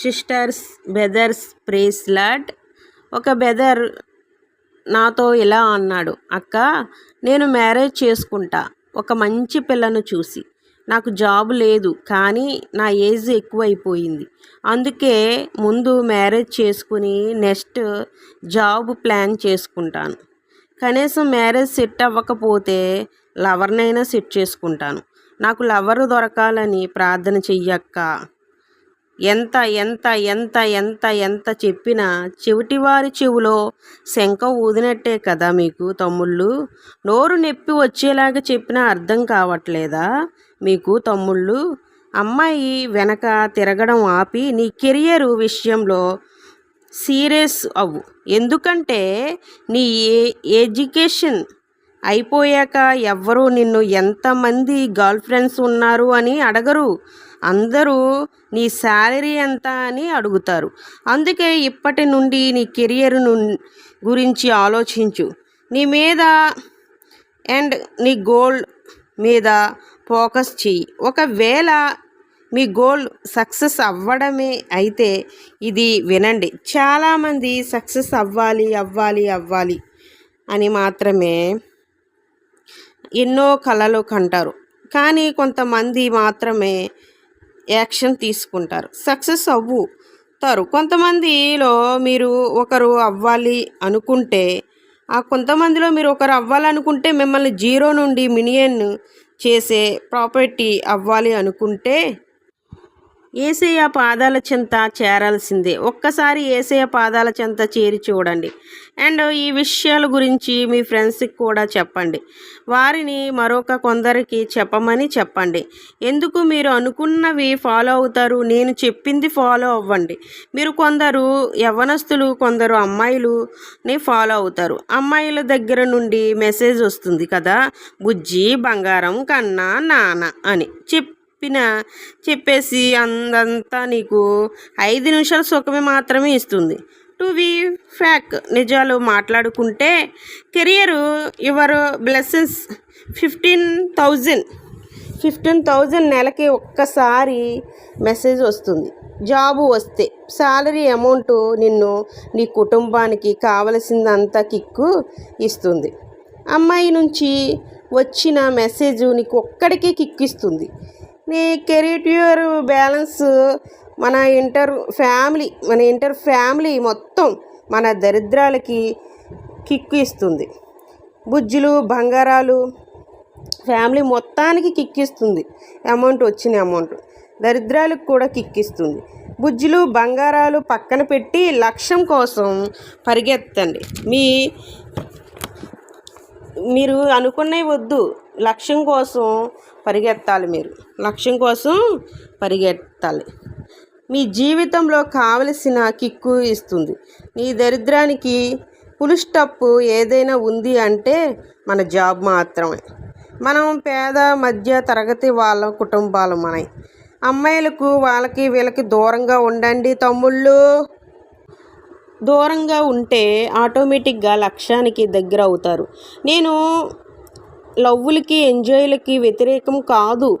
Sisters బెదర్స్ ప్రేస్లాడ్ ఒక బెదర్ నాతో ఇలా అన్నాడు అక్క నేను మ్యారేజ్ చేసుకుంటా. ఒక మంచి పిల్లను చూసి. నాకు జాబ్ లేదు కానీ నా ఏజ్ ఎక్కువైపోయింది. అందుకే ముందు మ్యారేజ్ చేసుకుని నెక్స్ట్ జాబ్ ప్లాన్ చేసుకుంటాను. కనీసం మ్యారేజ్ సెట్ అవ్వకపోతే లవర్నైనా సెట్ చేసుకుంటాను. నాకు లవర్ దొరకాలని ప్రార్థన చెయ్యక్క. ఎంత ఎంత ఎంత ఎంత ఎంత చెప్పినా చెవిటివారి చెవిలో శంఖ ఊదినట్టే కదా మీకు తమ్ముళ్ళు? నోరు నొప్పి వచ్చేలాగా చెప్పినా అర్థం కావట్లేదా మీకు తమ్ముళ్ళు? అమ్మాయి వెనక తిరగడం ఆపి నీ కెరియర్ విషయంలో సీరియస్ అవ్వు. ఎందుకంటే నీ ఏ ఎడ్యుకేషన్ అయిపోయాక ఎవ్వరూ నిన్ను ఎంతమంది గర్ల్ ఫ్రెండ్స్ ఉన్నారు అని అడగరు. అందరూ నీ శాలరీ ఎంత అని అడుగుతారు. అందుకే ఇప్పటి నుండి నీ కెరియర్ గురించి ఆలోచించు. నీ మీద అండ్ నీ గోల్ మీద ఫోకస్ చెయ్యి. ఒకవేళ మీ గోల్ సక్సెస్ అవ్వడమే అయితే ఇది వినండి. చాలామంది సక్సెస్ అవ్వాలి అవ్వాలి అవ్వాలి అని మాత్రమే ఎన్నో కళలు కంటారు. కానీ కొంతమంది మాత్రమే యాక్షన్ తీసుకుంటారు. సక్సెస్ అవ్వుతారు. కొంతమందిలో మీరు ఒకరు అవ్వాలి అనుకుంటే ఆ కొంతమందిలో మీరు ఒకరు అవ్వాలనుకుంటే మిమ్మల్ని జీరో నుండి మినియన్ చేసే ప్రాపర్టీ అవ్వాలి అనుకుంటే ఏసయ్య పాదాల చెంత చేరాల్సిందే. ఒక్కసారి ఏసయ్య పాదాల చెంత చేరి చూడండి. అండ్ ఈ విషయాల గురించి మీ ఫ్రెండ్స్కి కూడా చెప్పండి. వారిని మరొక కొందరికి చెప్పమని చెప్పండి. ఎందుకు మీరు అనుకున్నవి ఫాలో అవుతారు? నేను చెప్పింది ఫాలో అవ్వండి. మీరు కొందరు యవనస్తులు కొందరు అమ్మాయిలుని ఫాలో అవుతారు. అమ్మాయిల దగ్గర నుండి మెసేజ్ వస్తుంది కదా బుజ్జి బంగారం కన్నా నాన్న అని. చెప్ చెప్పిన చెప్పేసి అందంతా నీకు ఐదు నిమిషాల సుఖమే మాత్రమే ఇస్తుంది. టు వి ఫ్యాక్ నిజాలు మాట్లాడుకుంటే career your blesses fifteen thousand fifteen thousand నెలకి ఒక్కసారి మెసేజ్ వస్తుంది. జాబు వస్తే శాలరీ అమౌంట్ నిన్ను నీ కుటుంబానికి కావలసిందంతా కిక్కు ఇస్తుంది. అమ్మాయి నుంచి వచ్చిన మెసేజ్ నీకు ఒక్కడికే కిక్ ఇస్తుంది. నీ కెరీటియర్ బ్యాలెన్స్ మన ఇంటర్ ఫ్యామిలీ మన ఇంటర్ ఫ్యామిలీ మొత్తం మన దరిద్రాలకి కిక్కు ఇస్తుంది. బుజ్జులు బంగారాలు ఫ్యామిలీ మొత్తానికి కిక్కిస్తుంది అమౌంట్ వచ్చిన అమౌంట్. దరిద్రాలకు కూడా కిక్కిస్తుంది బుజ్జులు బంగారాలు పక్కన పెట్టి లక్ష్యం కోసం పరిగెత్తండి. మీ మీరు అనుకున్నవి వద్దు. లక్ష్యం కోసం పరిగెత్తాలి మీరు. లక్ష్యం కోసం పరిగెత్తాలి. మీ జీవితంలో కావలసిన కిక్కు ఇస్తుంది. నీ దరిద్రానికి ఫుల్ ఏదైనా ఉంది అంటే మన జాబ్ మాత్రమే. మనం పేద మధ్య తరగతి వాళ్ళ కుటుంబాలు మనవి అమ్మాయిలకు వాళ్ళకి వీళ్ళకి దూరంగా ఉండండి తమ్ముళ్ళు. దూరంగా ఉంటే ఆటోమేటిక్గా లక్ష్యానికి దగ్గర అవుతారు నేను లవ్వులకి ఎంజాయ్లకి వ్యతిరేకం కాదు.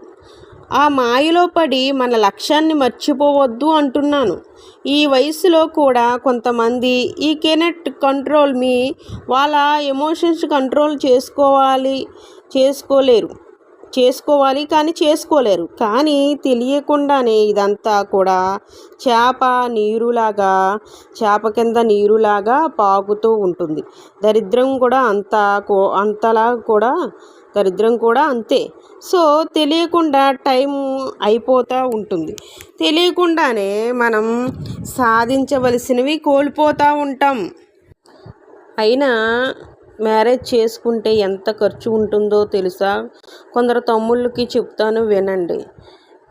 ఆ మాయలో పడి మన లక్ష్యాన్ని మర్చిపోవద్దు అంటున్నాను. ఈ వయసులో కూడా కొంతమంది ఈ కెనెట్ కంట్రోల్ మీ వాళ్ళ ఎమోషన్స్ కంట్రోల్ చేసుకోవాలి చేసుకోలేరు. చేసుకోవాలి కానీ చేసుకోలేరు. కానీ తెలియకుండానే ఇదంతా కూడా చేప నీరులాగా చేప కింద నీరులాగా పాకుతూ ఉంటుంది. దరిద్రం కూడా అంత కో అంతలా కూడా దరిద్రం కూడా అంతే. సో తెలియకుండా టైం అయిపోతూ ఉంటుంది. తెలియకుండానే మనం సాధించవలసినవి కోల్పోతూ ఉంటాం. అయినా మ్యారేజ్ చేసుకుంటే ఎంత ఖర్చు ఉంటుందో తెలుసా? కొందరు తమ్ముళ్ళకి చెప్తాను వినండి.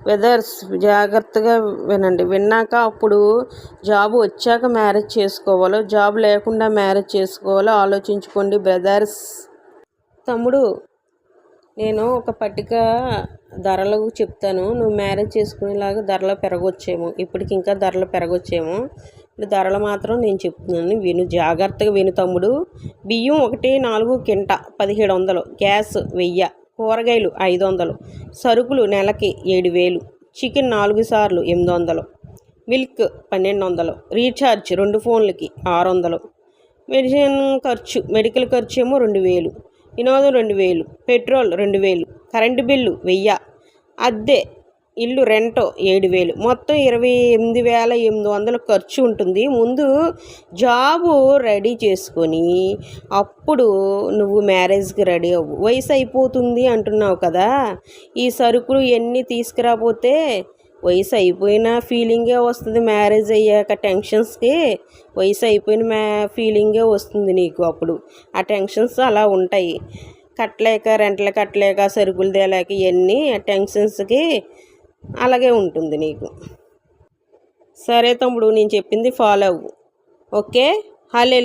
వెదర్స్ జాగ్రత్తగా వినండి. విన్నాక అప్పుడు జాబ్ వచ్చాక మ్యారేజ్ చేసుకోవాలో జాబ్ లేకుండా మ్యారేజ్ చేసుకోవాలో ఆలోచించుకోండి బ్రదర్స్. తమ్ముడు నేను ఒక పట్టిక ధరలు చెప్తాను. నువ్వు మ్యారేజ్ చేసుకునేలాగా ధరలు పెరగొచ్చేమో. ఇప్పటికి ఇంకా ధరలు పెరగొచ్చేమో. ధరలు మాత్రం నేను చెప్తున్నాను. విను జాగ్రత్తగా విను తమ్ముడు. బియ్యం ఒకటి నాలుగు కింట పదిహేడు వందలు. గ్యాస్ వెయ్యి. కూరగాయలు ఐదు వందలు. సరుకులు నెలకి ఏడు వేలు. చికెన్ నాలుగు సార్లు ఎనిమిది వందలు. మిల్క్ పన్నెండు వందలు. రీఛార్జ్ రెండు ఫోన్లకి ఆరు వందలు. మెడిసిన్ ఖర్చు మెడికల్ ఖర్చు ఏమో రెండు వేలు. వినోదం రెండు వేలు. పెట్రోల్ రెండు వేలు. కరెంటు బిల్లు వెయ్యి. అద్దె ఇల్లు రెంటో ఏడు వేలు. మొత్తం ఇరవై ఎనిమిది వేల ఎనిమిది వందలు ఖర్చు ఉంటుంది. ముందు జాబు రెడీ చేసుకొని అప్పుడు నువ్వు మ్యారేజ్కి రెడీ అవ్వు. వయసు అయిపోతుంది అంటున్నావు కదా? ఈ సరుకులు ఎన్ని తీసుకురాపోతే వయసు అయిపోయిన ఫీలింగే వస్తుంది మ్యారేజ్ అయ్యాక టెన్షన్స్కి. వయసు అయిపోయిన మ్యా ఫీలింగే వస్తుంది నీకు అప్పుడు. ఆ టెన్షన్స్ అలా ఉంటాయి. కట్టలేక రెంట్లు కట్టలేక సరుకులు తేలేక ఇవన్నీ ఆ టెన్షన్స్కి అలాగే ఉంటుంది నీకు. సరే తమ్ముడు నేను చెప్పింది ఫాలో అవ్వు ఓకే? హలే